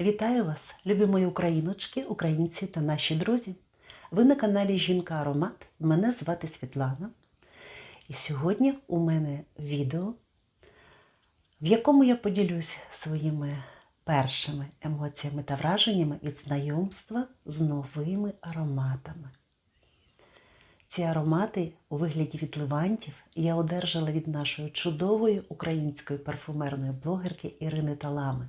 Вітаю вас, любі мої україночки, українці та наші друзі. Ви на каналі Жінка Аромат. Мене звати Світлана. І сьогодні у мене відео, в якому я поділюсь своїми першими емоціями та враженнями від знайомства з новими ароматами. Ці аромати у вигляді відливантів я одержала від нашої чудової української парфумерної блогерки Ірини Талами.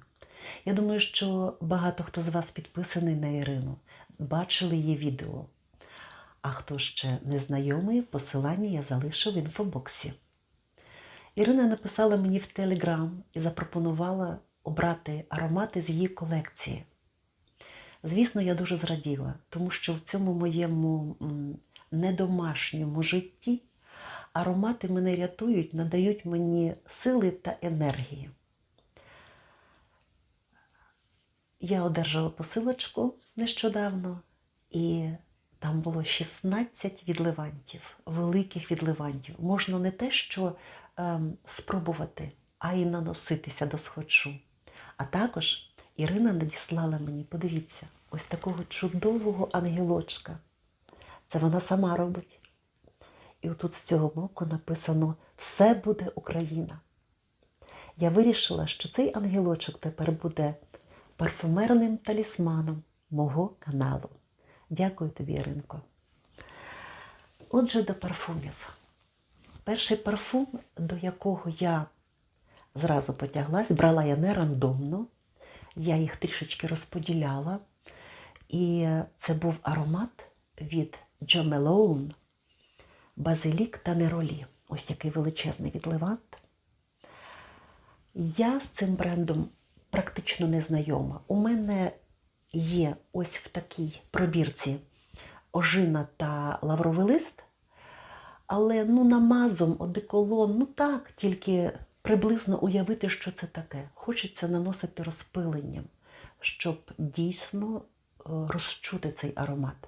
Я думаю, що багато хто з вас підписаний на Ірину, бачили її відео. А хто ще не знайомий, посилання я залишу в інфобоксі. Ірина написала мені в Телеграм і запропонувала обрати аромати з її колекції. Звісно, я дуже зраділа, тому що в цьому моєму недомашньому житті аромати мене рятують, надають мені сили та енергії. Я одержала посилочку нещодавно, і там було 16 відливантів, великих відливантів. Можна не те, що ем, спробувати, а й наноситися до схочу. А також Ірина надіслала мені, подивіться, ось такого чудового ангелочка. Це вона сама робить. І отут з цього боку написано Все буде Україна. Я вирішила, що цей ангелочок тепер буде парфумерним талісманом мого каналу. Дякую тобі, Іринко. Отже, до парфумів. Перший парфум, до якого я зразу потяглась, брала я не рандомно, я їх трішечки розподіляла. І це був аромат від Джо Мелоун, Базилік та Неролі. Ось який величезний відливант. Я з цим брендом практично не знайома. У мене є ось в такій пробірці ожина та лавровий лист, але ну, намазом, одеколон, ну так, тільки приблизно уявити, що це таке. Хочеться наносити розпиленням, щоб дійсно е, розчути цей аромат.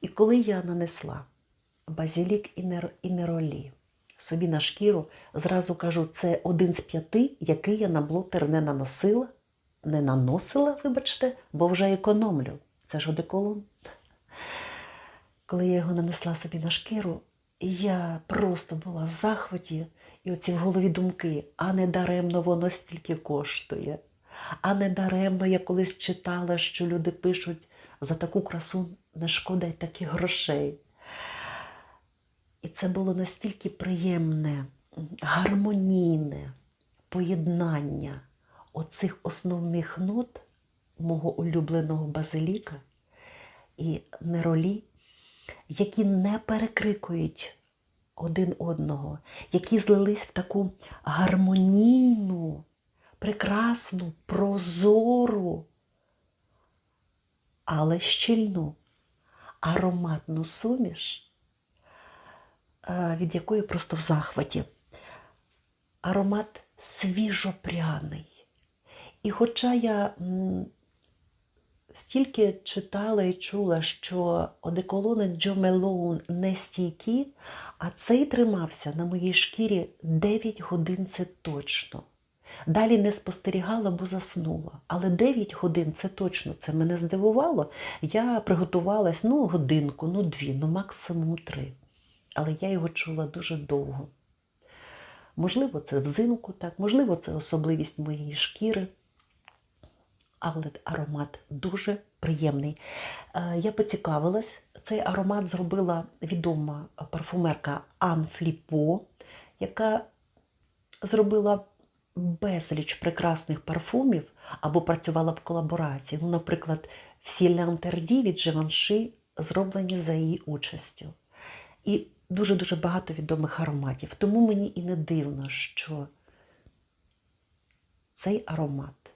І коли я нанесла базілік і неролі собі на шкіру, зразу кажу, це один з п'яти, який я на блотер не наносила, не наносила, вибачте, бо вже економлю. Це ж одеколон. Коли я його нанесла собі на шкіру, я просто була в захваті, і оці в голові думки, а не даремно воно стільки коштує. А не даремно я колись читала, що люди пишуть за таку красу не шкода й таких грошей. І це було настільки приємне, гармонійне поєднання оцих основних нот мого улюбленого базиліка і неролі, які не перекрикують один одного, які злились в таку гармонійну, прекрасну, прозору, але щільну ароматну суміш, від якої просто в захваті. Аромат свіжопряний. І хоча я стільки читала і чула, що одеколони Джо Мелоун не стійкі, а цей тримався на моїй шкірі 9 годин це точно. Далі не спостерігала, бо заснула. Але 9 годин це точно це мене здивувало. Я приготувалась ну, годинку, ну дві, ну максимум три. Але я його чула дуже довго. Можливо, це взимку так, можливо, це особливість моєї шкіри. Але аромат дуже приємний. Е, Я поцікавилась, цей аромат зробила відома парфумерка Ан Фліпо, яка зробила безліч прекрасних парфумів або працювала в колаборації. Ну, наприклад, всі лянтерді від Живанши зроблені за її участю. І дуже-дуже багато відомих ароматів. Тому мені і не дивно, що цей аромат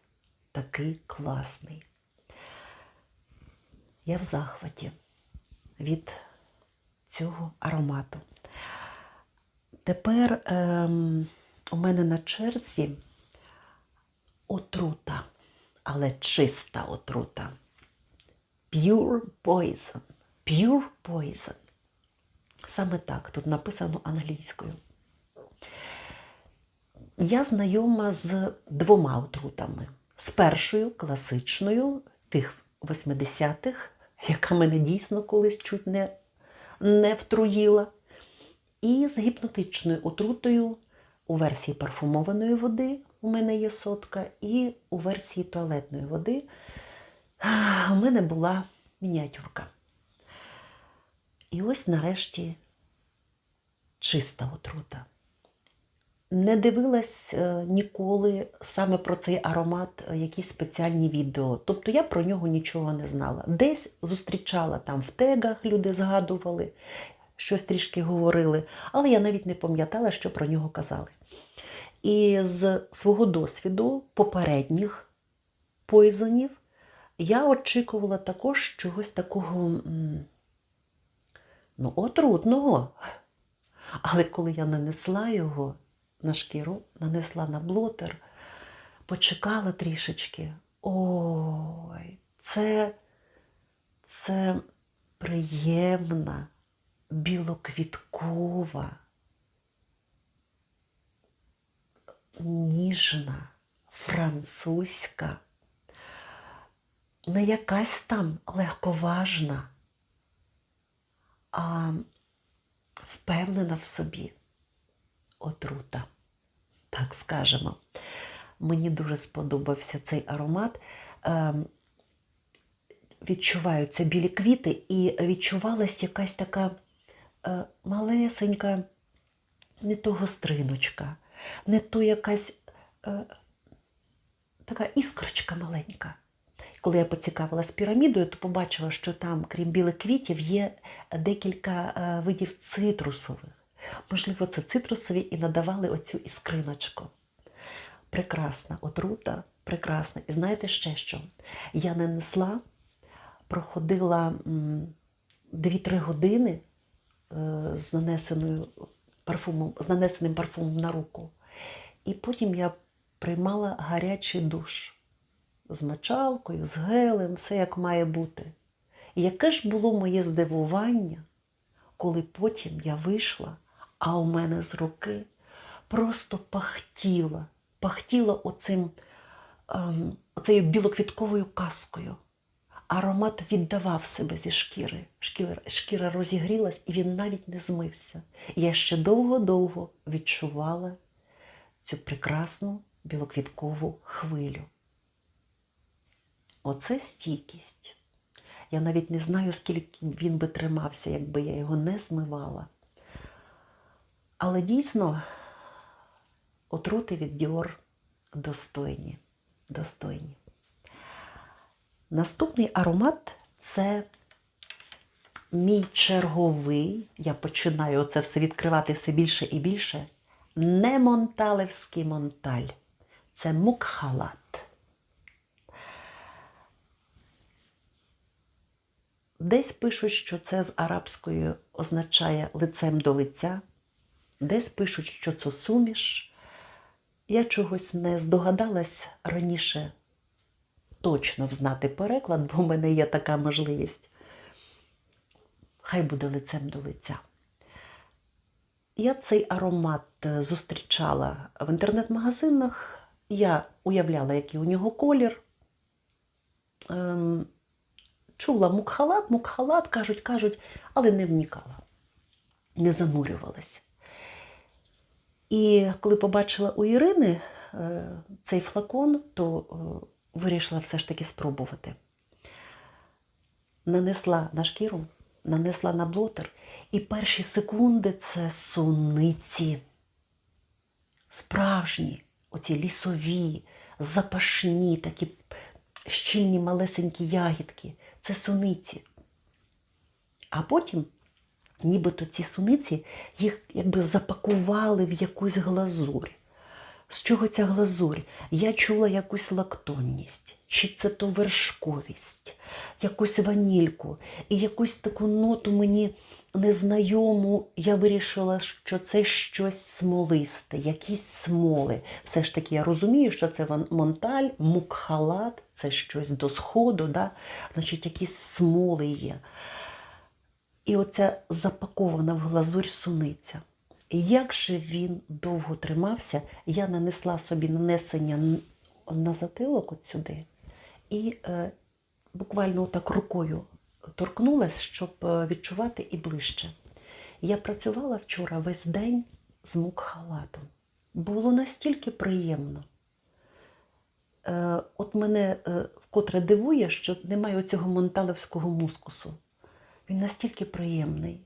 такий класний. Я в захваті від цього аромату. Тепер ем, у мене на черзі отрута, але чиста отрута. Pure poison. Pure poison. Саме так тут написано англійською. Я знайома з двома отрутами: з першою класичною тих 80-х, яка мене дійсно колись чуть не, не втруїла, і з гіпнотичною отрутою у версії парфумованої води у мене є сотка, і у версії туалетної води у мене була мініатюрка. І ось нарешті чиста отрута. Не дивилась е, ніколи саме про цей аромат е, якісь спеціальні відео. Тобто я про нього нічого не знала. Десь зустрічала там в тегах, люди згадували, щось трішки говорили, але я навіть не пам'ятала, що про нього казали. І з свого досвіду попередніх пойзонів я очікувала також чогось такого ну, отрутного. Але коли я нанесла його на шкіру, нанесла на блотер, почекала трішечки. Ой, це, це приємна, білоквіткова, ніжна, французька, не якась там легковажна, а впевнена в собі отрута, так скажемо. Мені дуже сподобався цей аромат. Ем, Відчуваються білі квіти, і відчувалась якась така е, малесенька, не то гостриночка, не то якась е, така іскорочка маленька. Коли я поцікавилась пірамідою, то побачила, що там, крім білих квітів, є декілька е, видів цитрусових. Можливо, це цитрусові і надавали оцю іскриночку. Прекрасна отрута, прекрасна. І знаєте ще що? Я не несла, проходила 2-3 години е, з, нанесеною парфумом, з нанесеним парфумом на руку. І потім я приймала гарячий душ з мочалкою, з гелем, все як має бути. І яке ж було моє здивування, коли потім я вийшла, а у мене з руки просто пахтіла, пахтіла оцим, ем, оцею білоквітковою каскою. Аромат віддавав себе зі шкіри. Шкіра, шкіра розігрілась, і він навіть не змився. Я ще довго-довго відчувала цю прекрасну білоквіткову хвилю. Оце стійкість. Я навіть не знаю, скільки він би тримався, якби я його не змивала. Але дійсно отрути від Діор достойні. достойні. Наступний аромат це мій черговий. Я починаю це все відкривати все більше і більше. Не монталевський монталь. Це мукхалат. Десь пишуть, що це з арабської означає лицем до лиця, десь пишуть, що це суміш. Я чогось не здогадалась раніше точно взнати переклад, бо в мене є така можливість. Хай буде лицем до лиця. Я цей аромат зустрічала в інтернет-магазинах. Я уявляла, який у нього колір. Чула мукхалат, мукхалат, кажуть, кажуть, але не вникала, не занурювалася. І коли побачила у Ірини е, цей флакон, то е, вирішила все ж таки спробувати. Нанесла на шкіру, нанесла на блотер, і перші секунди це суниці. Справжні, оці лісові, запашні, такі щільні малесенькі ягідки це суниці. А потім, нібито ці суниці, їх якби запакували в якусь глазурь. З чого ця глазурь? Я чула якусь лактонність, чи це то вершковість, якусь ванільку і якусь таку ноту мені незнайому. Я вирішила, що це щось смолисте, якісь смоли. Все ж таки, я розумію, що це монталь, мукхалат, це щось до сходу, да? значить, якісь смоли є. І оця запакована в глазурь суниця. Як же він довго тримався, я нанесла собі нанесення на затилок от сюди і е, буквально так рукою торкнулась, щоб е, відчувати і ближче. Я працювала вчора весь день з мукхалатом. Було настільки приємно. Е, от мене е, вкотре дивує, що немає цього монталевського мускусу. Він настільки приємний,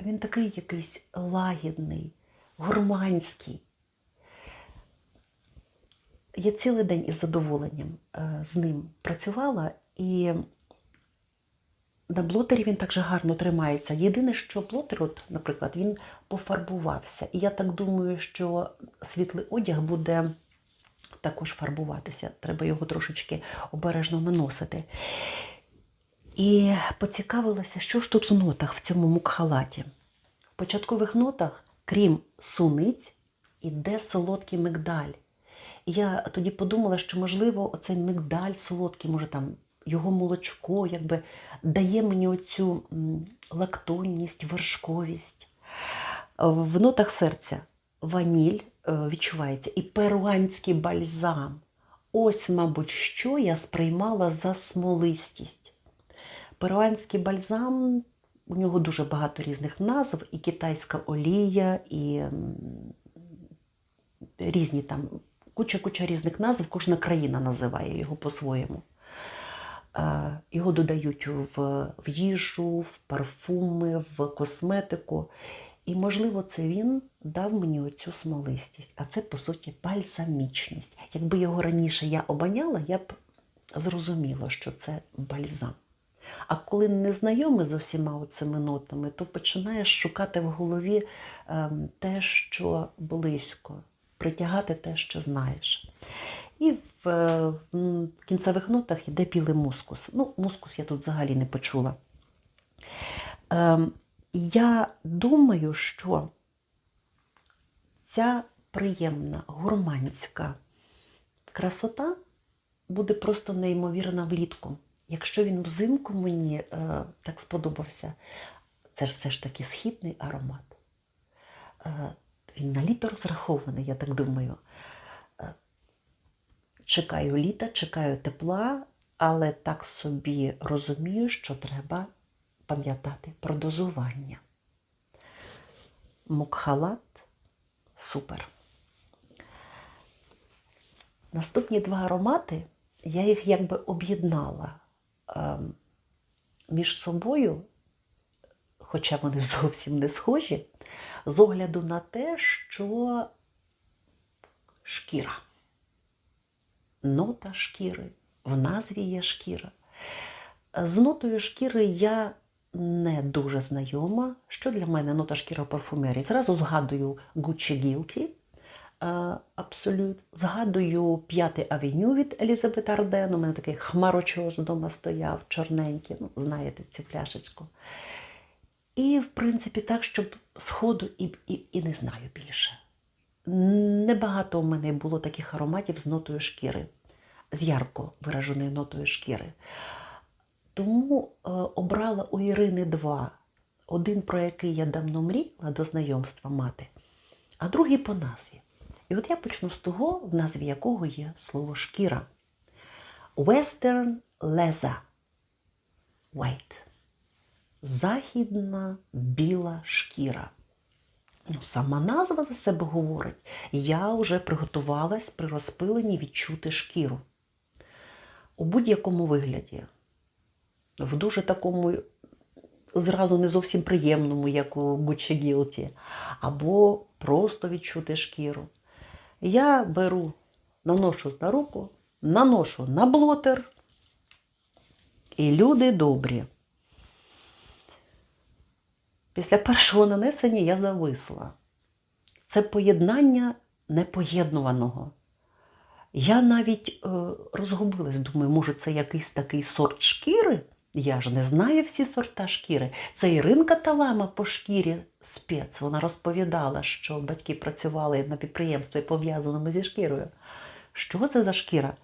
він такий якийсь лагідний, гурманський. Я цілий день із задоволенням з ним працювала, і на блотері він так же гарно тримається. Єдине, що блотер, от, наприклад, він пофарбувався. І я так думаю, що світлий одяг буде також фарбуватися. Треба його трошечки обережно наносити. І поцікавилася, що ж тут в нотах в цьому мукхалаті. В початкових нотах, крім суниць, іде солодкий мигдаль. І я тоді подумала, що, можливо, оцей мигдаль солодкий, може там його молочко, якби дає мені оцю лактонність, вершковість. В нотах серця ваніль е, відчувається і перуанський бальзам. Ось, мабуть, що я сприймала за смолистість. Перуанський бальзам, у нього дуже багато різних назв, і китайська олія, і різні там куча-куча різних назв, кожна країна називає його по-своєму. Його додають в, в їжу, в парфуми, в косметику. І, можливо, це він дав мені оцю смолистість. А це, по суті, бальзамічність. Якби його раніше я обоняла, я б зрозуміла, що це бальзам. А коли не знайомий з усіма цими нотами, то починаєш шукати в голові ем, те, що близько, притягати те, що знаєш. І в е, кінцевих нотах йде білий мускус. Ну, мускус я тут взагалі не почула. Ем, я думаю, що ця приємна, гурманська красота буде просто неймовірна влітку. Якщо він взимку мені е, так сподобався, це ж все ж таки східний аромат. Е, він на літо розрахований, я так думаю. Чекаю літа, чекаю тепла, але так собі розумію, що треба пам'ятати про дозування. Мукхалат супер. Наступні два аромати, я їх якби об'єднала ем, між собою, хоча вони зовсім не схожі, з огляду на те, що шкіра. Нота шкіри, в назві є шкіра. З нотою шкіри я не дуже знайома. Що для мене нота шкіра в парфумерії? Зразу згадую Gucci Guilty, Абсолют. Згадую п'ятий авеню від Елізабет Арден. У мене такий хмарочос вдома стояв, чорненький, ну, знаєте, цю пляшечку. І, в принципі, так, щоб сходу і, і, і не знаю більше. Небагато у мене було таких ароматів з нотою шкіри, з ярко вираженою нотою шкіри. Тому е, обрала у Ірини два. Один, про який я давно мріяла до знайомства мати, а другий по назві. І от я почну з того, в назві якого є слово шкіра. Western leather. White. Західна біла шкіра. Ну, Сама назва за себе говорить. Я вже приготувалась при розпиленні відчути шкіру. У будь-якому вигляді. В дуже такому зразу не зовсім приємному, як у Gucci Guilty, або просто відчути шкіру. Я беру, наношу на руку, наношу на блотер, і люди добрі. Після першого нанесення я зависла. Це поєднання непоєднуваного. Я навіть е, розгубилась, думаю, може, це якийсь такий сорт шкіри? Я ж не знаю всі сорта шкіри. Це Іринка Талама по шкірі спец. Вона розповідала, що батьки працювали на підприємстві, пов'язаному зі шкірою. Що це за шкіра?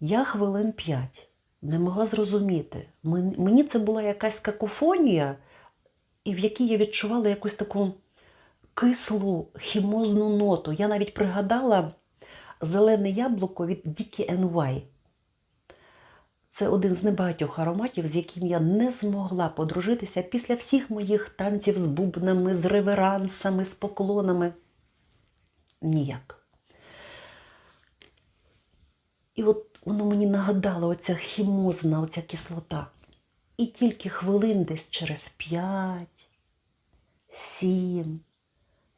Я хвилин п'ять не могла зрозуміти. Мені це була якась какофонія, і в якій я відчувала якусь таку кислу хімозну ноту. Я навіть пригадала зелене яблуко від Dicky NY. Це один з небагатьох ароматів, з яким я не змогла подружитися після всіх моїх танців з бубнами, з реверансами, з поклонами. Ніяк. І от воно мені нагадало оця хімозна, оця кислота. І тільки хвилин десь через п'ять, сім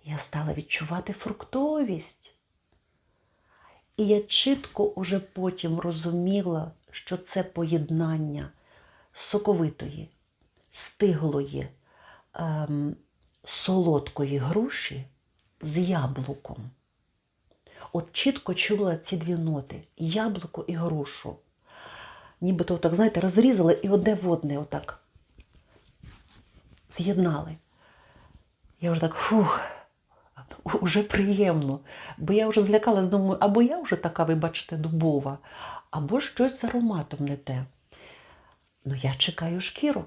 я стала відчувати фруктовість. І я чітко уже потім розуміла, що це поєднання соковитої, стиглої, ем, солодкої груші з яблуком. От чітко чула ці дві ноти яблуко і грушу. Нібито так, знаєте, розрізали і одне в одне отак з'єднали. Я вже так, фух, уже приємно. Бо я вже злякалась, думаю, або я вже така, ви бачите, дубова, або щось з ароматом не те. Ну, я чекаю шкіру,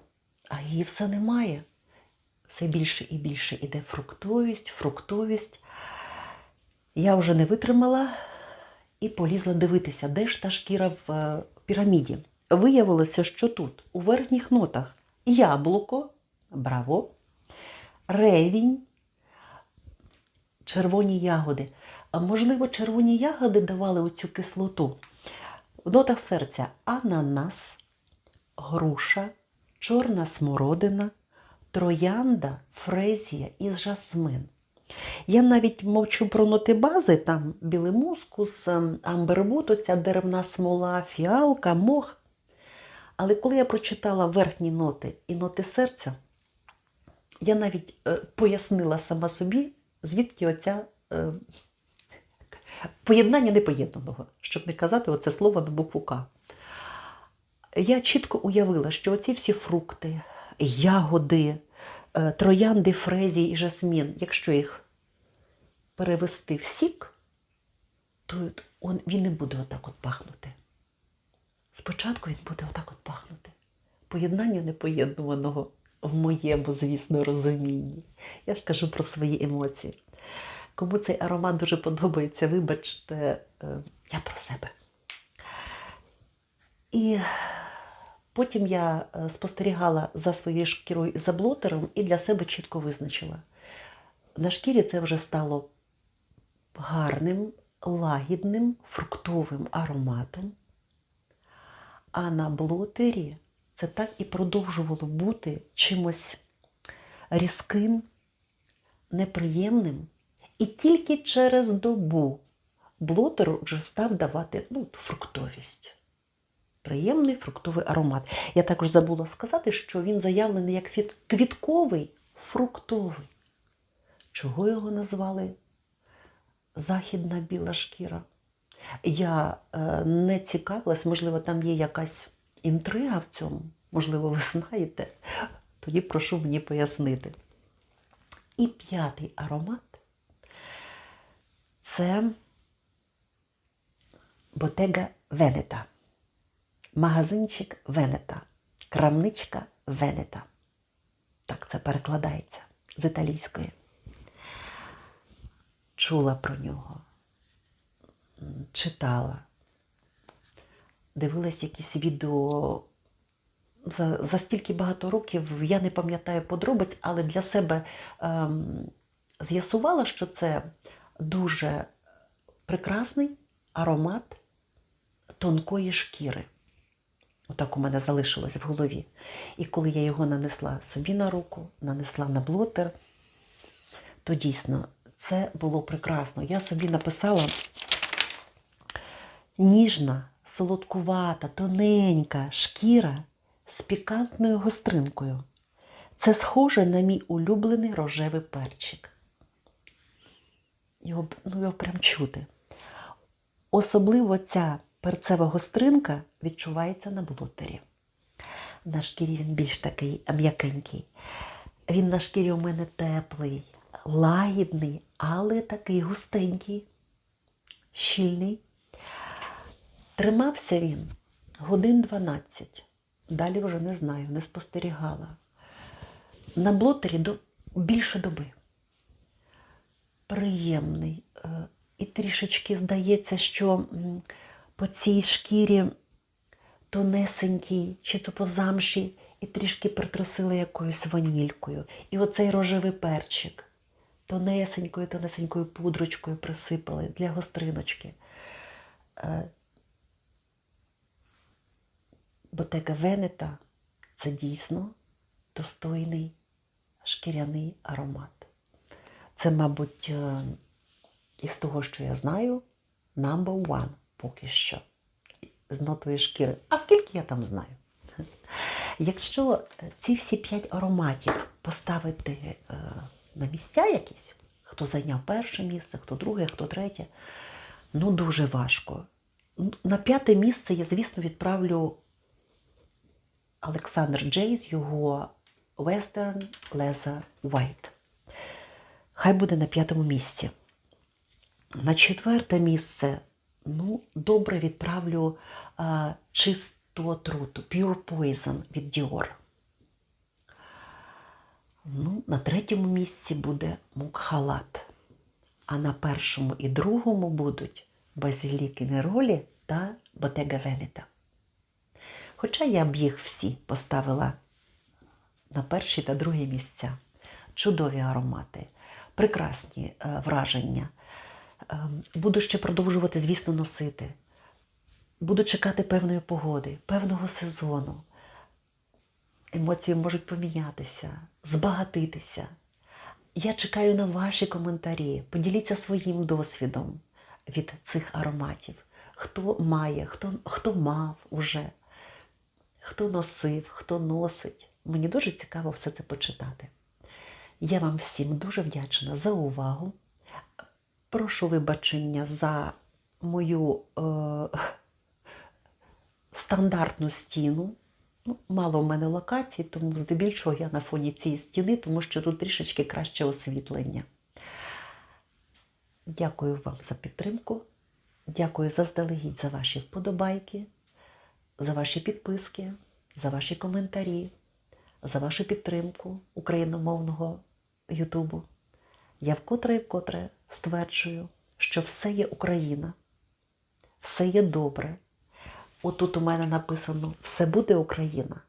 а її все немає. Все більше і більше іде фруктовість, фруктовість. Я вже не витримала і полізла дивитися, де ж та шкіра в е, піраміді. Виявилося, що тут, у верхніх нотах, яблуко, браво, ревінь, червоні ягоди. Можливо, червоні ягоди давали оцю кислоту. В нотах серця ананас, груша, чорна смородина, троянда, фрезія і жасмин. Я навіть мовчу про ноти бази, там білий мускус, ем, амбервуд, оця деревна смола, фіалка, мох. Але коли я прочитала верхні ноти і ноти серця, я навіть е, пояснила сама собі, звідки оця е, поєднання непоєднаного, щоб не казати оце слово на букву К. Я чітко уявила, що оці всі фрукти, ягоди, е, троянди, фрезії і жасмін, якщо їх перевести в сік, то он, він не буде отак от пахнути. Спочатку він буде отак от пахнути. Поєднання непоєднуваного в моєму, звісно, розумінні. Я ж кажу про свої емоції. Кому цей аромат дуже подобається, вибачте, е, я про себе. І потім я е, спостерігала за своєю шкірою і за блотером і для себе чітко визначила. На шкірі це вже стало гарним, лагідним, фруктовим ароматом. А на блотері це так і продовжувало бути чимось різким, неприємним. І тільки через добу блотер вже став давати ну, фруктовість. Приємний фруктовий аромат. Я також забула сказати, що він заявлений як квітковий фруктовий. Чого його назвали західна біла шкіра? Я е, не цікавилась, можливо, там є якась інтрига в цьому, можливо, ви знаєте. Тоді прошу мені пояснити. І п'ятий аромат це Ботега Венета. Магазинчик Венета. Крамничка Венета. Так це перекладається з італійської. Чула про нього, читала, дивилась якісь відео. За, за стільки багато років я не пам'ятаю подробиць, але для себе ем, з'ясувала, що це дуже прекрасний аромат тонкої шкіри. Отак у мене залишилось в голові. І коли я його нанесла собі на руку, нанесла на блотер, то дійсно це було прекрасно. Я собі написала ніжна, солодкувата, тоненька шкіра з пікантною гостринкою. Це схоже на мій улюблений рожевий перчик. Його, ну, його прям чути. Особливо ця перцева гостринка відчувається на блотері. На шкірі він більш такий м'якенький. Він на шкірі у мене теплий, лагідний, але такий густенький, щільний. Тримався він годин 12. Далі вже не знаю, не спостерігала. На блотері до, більше доби. Приємний, е, і трішечки здається, що по цій шкірі тонесенький, чи то по замші, і трішки притрусили якоюсь ванількою. І оцей рожевий перчик тонесенькою, тонесенькою пудрочкою присипали для гостриночки. Ботега Венета це дійсно достойний шкіряний аромат. Це, мабуть, е, із того, що я знаю, number one поки що з нотою шкіри. А скільки я там знаю? Якщо ці всі п'ять ароматів поставити е, на місця якісь, хто зайняв перше місце, хто друге, хто третє, ну дуже важко. На п'яте місце я, звісно, відправлю Олександр Джей з його Western Leather White. Хай буде на п'ятому місці. На четверте місце, ну, добре відправлю а, чисту отруту, Pure Poison від Dior. Ну, на третьому місці буде мукхалат. А на першому і другому будуть базіліки Неролі та Ботега Венета. Хоча я б їх всі поставила на перші та другі місця. Чудові аромати, прекрасні е, враження. Е, Буду ще продовжувати, звісно, носити. Буду чекати певної погоди, певного сезону. Емоції можуть помінятися, збагатитися. Я чекаю на ваші коментарі. Поділіться своїм досвідом від цих ароматів. Хто має, хто, хто мав уже, хто носив, хто носить. Мені дуже цікаво все це почитати. Я вам всім дуже вдячна за увагу. Прошу вибачення за мою е, стандартну стіну. Ну, мало в мене локацій, тому здебільшого я на фоні цієї стіни, тому що тут трішечки краще освітлення. Дякую вам за підтримку. Дякую заздалегідь за ваші вподобайки, за ваші підписки, за ваші коментарі, за вашу підтримку україномовного Ютубу. Я вкотре і вкотре стверджую, що все є Україна, все є добре. Отут у мене написано все буде Україна.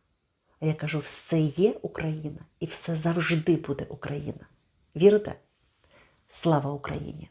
А я кажу, все є Україна і все завжди буде Україна. Вірите? Слава Україні!